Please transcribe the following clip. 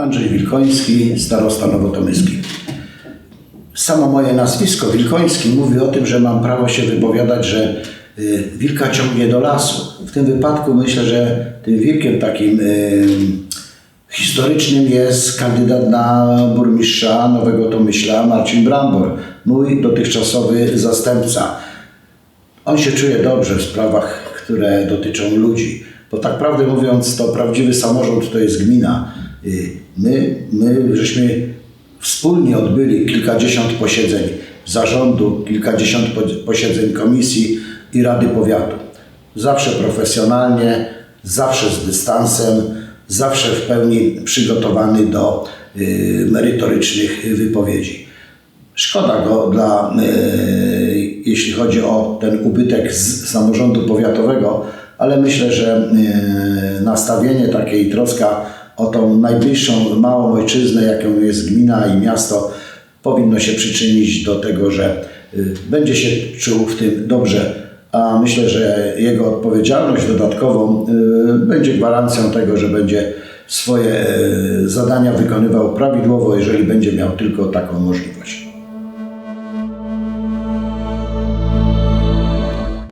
Andrzej Wilkoński, starosta Nowotomyski. Samo moje nazwisko Wilkoński mówi o tym, że mam prawo się wypowiadać, że y, wilka ciągnie do lasu. W tym wypadku myślę, że tym wilkiem takim y, historycznym jest kandydat na burmistrza Nowego Tomyśla Marcin Brambor, mój dotychczasowy zastępca. On się czuje dobrze w sprawach, które dotyczą ludzi. Bo tak prawdę mówiąc, to prawdziwy samorząd to jest gmina. Y, My, my żeśmy wspólnie odbyli kilkadziesiąt posiedzeń zarządu, kilkadziesiąt po- posiedzeń komisji i Rady Powiatu. Zawsze profesjonalnie, zawsze z dystansem, zawsze w pełni przygotowany do y, merytorycznych wypowiedzi. Szkoda go dla, e, jeśli chodzi o ten ubytek z samorządu powiatowego, ale myślę, że nastawienie takie i troska o tą najbliższą małą ojczyznę, jaką jest gmina i miasto, powinno się przyczynić do tego, że e, będzie się czuł w tym dobrze. A myślę, że jego odpowiedzialność dodatkową e, będzie gwarancją tego, że będzie swoje e, zadania wykonywał prawidłowo, jeżeli będzie miał tylko taką możliwość.